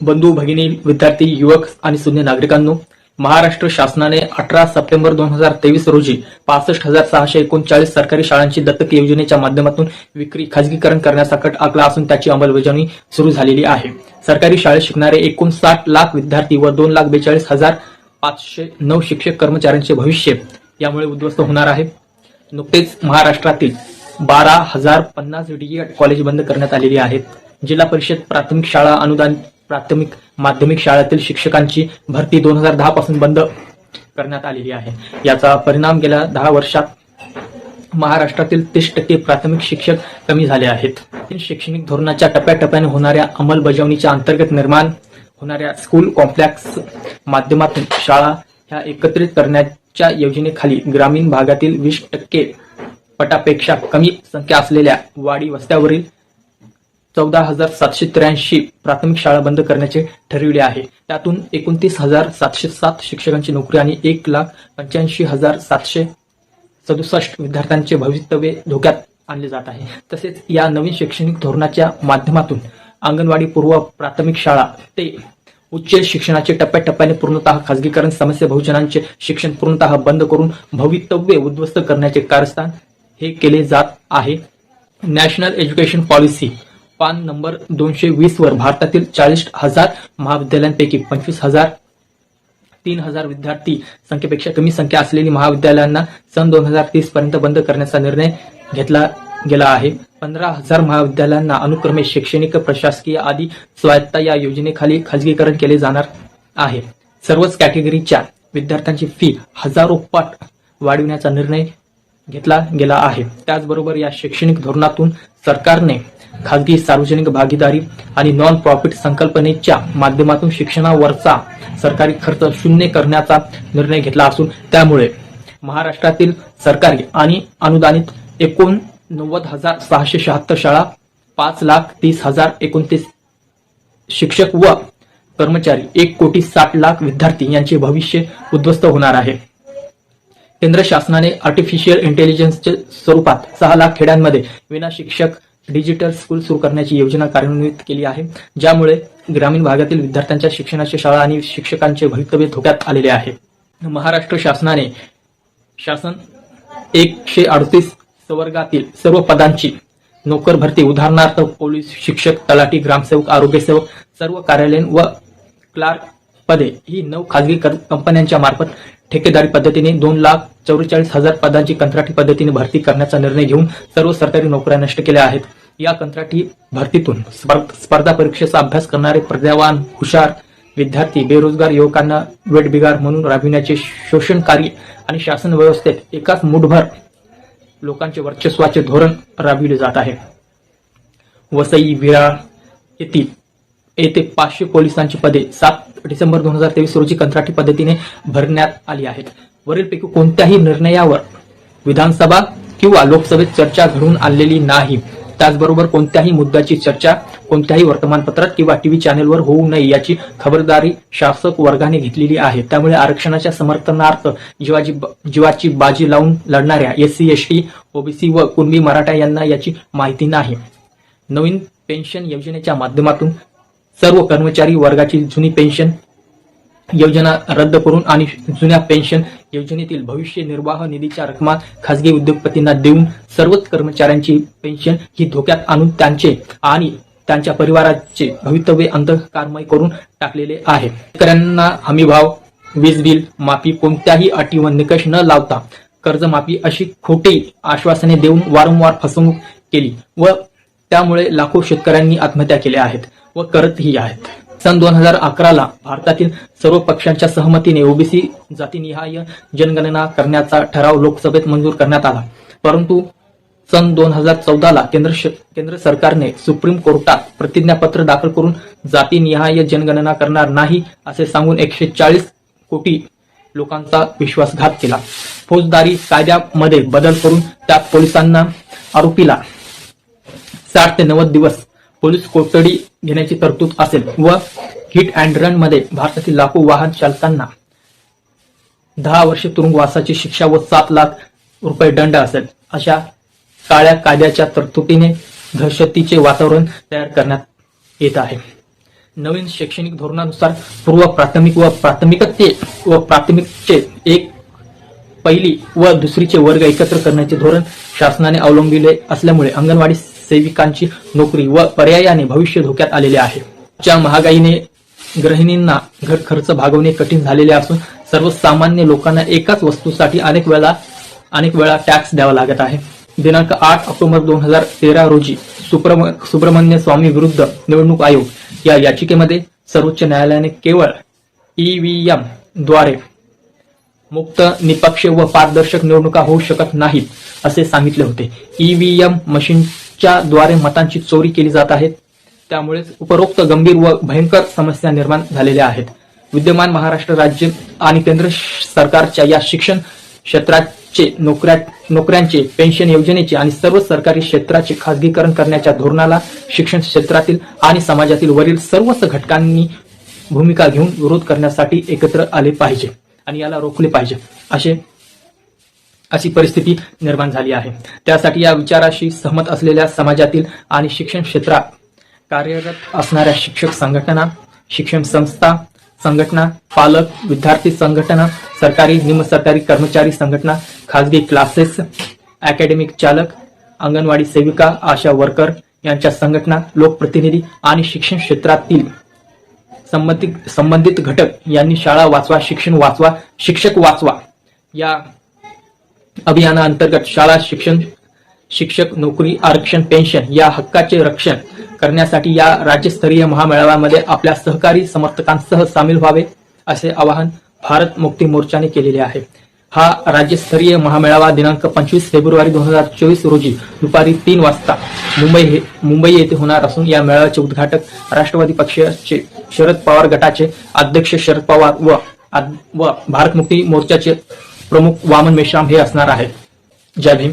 बंधू भगिनी विद्यार्थी युवक आणि शून्य नागरिकांनो महाराष्ट्र शासनाने अठरा सप्टेंबर दोन हजार तेवीस रोजी पासष्ट हजार सहाशे एकोणचाळीस सरकारी शाळांची दत्तक योजनेच्या माध्यमातून विक्री खाजगीकरण करण्याचा कट आखला असून त्याची अंमलबजावणी सुरू झालेली आहे. सरकारी शाळेत शिकणारे एकूण साठ लाख विद्यार्थी व दोन लाख बेचाळीस हजार पाचशे नऊ शिक्षक कर्मचाऱ्यांचे भविष्य यामुळे उद्ध्वस्त होणार आहे. नुकतेच महाराष्ट्रातील बारा हजार पन्नास डीएड कॉलेज बंद करण्यात आलेली आहेत. जिल्हा परिषद प्राथमिक शाळा अनुदान प्राथमिक माध्यमिक शाळेतील शिक्षकांची भरती दोन हजार दहा पासून बंद करण्यात आलेली आहे. याचा परिणाम गेल्या दहा वर्षात महाराष्ट्रातील तीस टक्के प्राथमिक शिक्षक कमी झाले आहेत. शैक्षणिक धोरणाच्या टप्प्याटप्प्याने होणाऱ्या अंमलबजावणीच्या अंतर्गत निर्माण होणाऱ्या स्कूल कॉम्प्लेक्स माध्यमातून शाळा ह्या एकत्रित करण्याच्या योजनेखाली ग्रामीण भागातील वीस टक्के पटापेक्षा कमी संख्या असलेल्या वाडी वस्त्यावरील चौदा हजार सातशे त्र्याऐंशी प्राथमिक शाळा बंद करण्याचे ठरविले आहे. त्यातून एकोणतीस हजार सातशे सात शिक्षकांची नोकरी आणि एक लाख पंच्याऐंशी हजार सातशे सदुसष्ट विद्यार्थ्यांचे भवितव्य धोक्यात आणले जात आहे. तसेच या नवीन शैक्षणिक धोरणाच्या माध्यमातून अंगणवाडी पूर्व प्राथमिक शाळा ते उच्च शिक्षणाचे टप्प्याटप्प्याने पूर्णतः खासगीकरण समस्या बहुजनांचे शिक्षण पूर्णतः बंद करून भवितव्य उद्ध्वस्त करण्याचे कारस्थान हे केले जात आहे. नॅशनल एज्युकेशन पॉलिसी पान नंबर दोनशे वीस वर भारतातील चाळीस हजार महाविद्यालयांपैकी पंचवीस हजार तीन हजार विद्यार्थी संख्येपेक्षा कमी संख्या असलेली महाविद्यालयांना सन दोन हजार तीस पर्यंत बंद करण्याचा निर्णय घेतला गेला आहे. पंधरा हजार महाविद्यालयांना अनुक्रमे शैक्षणिक प्रशासकीय आदी स्वायत्ता या योजनेखाली खाजगीकरण केले जाणार आहे. सर्वच कॅटेगरीच्या विद्यार्थ्यांची फी हजारो पट वाढविण्याचा निर्णय घेतला गेला आहे. त्याचबरोबर या शैक्षणिक धोरणातून सरकारने खाजगी सार्वजनिक भागीदारी आणि नॉन प्रॉफिट संकल्पनेच्या माध्यमातून शिक्षणावरचा सरकारी खर्च शून्य करण्याचा निर्णय घेतला असून त्यामुळे महाराष्ट्रातील सरकारी आणि अनुदानित एकूण नव्वद हजार सहाशे शहात्तर शाळा पाच लाख तीस हजार एकोणतीस शिक्षक व कर्मचारी एक कोटी साठ लाख विद्यार्थी यांचे भविष्य उद्ध्वस्त होणार आहे. केंद्र शासनाने आर्टिफिशियल इंटेलिजन्सच्या स्वरूपात सहा लाख खेड्यांमध्ये विना शिक्षक डिजिटल स्कूल सुरू करण्याची योजना कार्यान्वित केली आहे ज्यामुळे ग्रामीण भागातील विद्यार्थ्यांच्या शिक्षणाच्या शाळा आणि शिक्षकांचे भवितव्य धोक्यात आलेले आहे. महाराष्ट्र शासनाने शासन एकशे अडतीस संवर्गातील सर्व पदांची नोकर भरती उदाहरणार्थ पोलीस शिक्षक तलाठी ग्रामसेवक आरोग्यसेवक सर्व कार्यालयीन व क्लार्क पदे ही नऊ खाजगी कंपन्यांच्या मार्फत ठेकेदारी पद्धतीने दोन लाख चौवेचाळीस हजार पदांची कंत्राटी पद्धतीने भरती करण्याचा निर्णय घेऊन सर्व सरकारी नोकऱ्या नष्ट केल्या आहेत. या कंत्राटी भरतीतून स्पर्धा परीक्षेचा अभ्यास करणारे प्रज्ञावान हुशार विद्यार्थी बेरोजगार युवकांना वेटबिगार म्हणून राबविण्याचे शोषणकारी आणि शासन व्यवस्थेत एकाच मुठभर लोकांचे वर्चस्वाचे धोरण राबविले जात आहे. वसई विराळ येथील येथे पाचशे पोलिसांची पदे सात डिसेंबर दोन हजार तेवीस रोजी कंत्राटी पद्धतीने भरण्यात आली आहेत. वरीलपैकी कोणत्याही निर्णयावर विधानसभा किंवा लोकसभेत चर्चा घडून आणलेली नाही. त्याचबरोबर कोणत्याही मुद्द्याची चर्चा कोणत्याही वर्तमानपत्रात किंवा टीव्ही चॅनेलवर होऊ नये याची खबरदारी शासक वर्गाने घेतलेली आहे. त्यामुळे आरक्षणाच्या समर्थनार्थ जीवाची जीवाची बाजी लावून लढणाऱ्या एससी एसटी ओबीसी व कुणबी मराठा यांना याची माहिती नाही. नवीन पेन्शन योजनेच्या माध्यमातून सर्व कर्मचारी वर्गाची जुनी पेन्शन योजना रद्द करून आणि जुन्या पेन्शन योजनेतील भविष्य निर्वाह निधीच्या रकमा खासगी उद्योगपतींना देऊन सर्वच कर्मचाऱ्यांची पेन्शन ही धोक्यात आणून त्यांचे आणि त्यांच्या परिवाराचे भवितव्य अंधकारमय करून टाकलेले आहे. शेतकऱ्यांना हमीभाव वीज बिल माफी कोणत्याही अटी व निकष न लावता कर्जमाफी अशी खोटी आश्वासने देऊन वारंवार फसवणूक केली व त्यामुळे लाखो शेतकऱ्यांनी आत्महत्या केल्या आहेत व करतही आहेत. सन दोन हजार अकराला भारतातील सर्व पक्षांच्या सहमतीने ओबीसी जातीनिहाय जनगणना करण्याचा ठराव लोकसभेत मंजूर करण्यात आला. परंतु सन दोन हजार चौदाला केंद्र केंद्र सरकारने सुप्रीम कोर्टात प्रतिज्ञापत्र दाखल करून जातीनिहाय जनगणना करणार नाही असे सांगून एकशे चाळीस कोटी लोकांचा विश्वासघात केला. फौजदारी कायद्यामध्ये बदल करून त्यात पोलिसांना आरोपीला साठ ते नव्वद दिवस पोलीस कोठडी घेण्याची तरतूद असेल व हिट अँड रनमध्ये भारतातील लाखो वाहन चालकांना दहा वर्षे तुरुंगवासाची शिक्षा व सात लाख रुपये दंड असेल. अशा काळ्या कायद्याच्या तरतुदीने दहशतीचे वातावरण तयार करण्यात येत आहे. नवीन शैक्षणिक धोरणानुसार पूर्व प्राथमिक व प्राथमिकते व प्राथमिकचे एक पहिली व दुसरीचे वर्ग एकत्र करण्याचे धोरण शासनाने अवलंबिले असल्यामुळे अंगणवाडी सेविकांची नोकरी व पर्यायाने भविष्य धोक्यात आलेले आहे. च्या महागाईने गृहिणींना घर खर्च भागवणे कठीण झालेले असून सर्वसामान्य लोकांना एकाच वस्तूसाठी अनेक वेळा अनेक वेळा टॅक्स द्यावा लागत आहे. दिनांक आठ ऑक्टोबर दोन हजार तेरा रोजी सुब्रमण्य स्वामी विरुद्ध निवडणूक आयोग या याचिकेमध्ये सर्वोच्च न्यायालयाने केवळ ईव्हीएमद्वारे मुक्त निपक्ष व पारदर्शक निवडणुका होऊ शकत नाहीत असे सांगितले होते. ईव्हीएम मशीन च्या द्वारे मतांची चोरी केली जात आहे. त्यामुळेच उपरोक्त गंभीर व भयंकर समस्या निर्माण झालेल्या आहेत. विद्यमान महाराष्ट्र राज्य आणि केंद्र सरकारच्या या शिक्षण क्षेत्राचे नोकऱ्या नोकऱ्यांचे पेन्शन योजनेचे आणि सर्व सरकारी क्षेत्राचे खासगीकरण करण्याच्या धोरणाला शिक्षण क्षेत्रातील आणि समाजातील वरील सर्वच घटकांनी भूमिका घेऊन विरोध करण्यासाठी एकत्र आले पाहिजे आणि याला रोखले पाहिजे. असे अशी परिस्थिती निर्माण झाली आहे. त्यासाठी या विचाराशी सहमत असलेल्या समाजातील आणि शिक्षण क्षेत्रात कार्यरत असणाऱ्या शिक्षक संघटना शिक्षण संस्था संघटना पालक विद्यार्थी संघटना सरकारी निमसरकारी कर्मचारी संघटना खाजगी क्लासेस अकॅडमिक चालक अंगणवाडी सेविका आशा वर्कर यांच्या संघटना लोकप्रतिनिधी आणि शिक्षण क्षेत्रातील संबंधित संबंधित घटक यांनी शाळा वाचवा शिक्षण वाचवा शिक्षक वाचवा या अभियानाअंतर्गत शाळा शिक्षण शिक्षक नोकरी आरक्षण पेन्शन या हक्काचे रक्षण करण्यासाठी या राज्यस्तरीय महामेळाव्यामध्ये आपल्या सहकारी समर्थकांसह सामील व्हावे असे आवाहन भारत मुक्ती मोर्चाने केलेले आहे. हा राज्यस्तरीय महामेळावा दिनांक पंचवीस फेब्रुवारी दोन हजार चोवीस रोजी दुपारी तीन वाजता मुंबई हे मुंबई येथे होणार असून या मेळाव्याचे उद्घाटक राष्ट्रवादी पक्षाचे शरद पवार गटाचे अध्यक्ष शरद पवार व व भारत मुक्ती मोर्चाचे प्रमुख वामन मेश्राम हे असणार आहेत. जय भीम.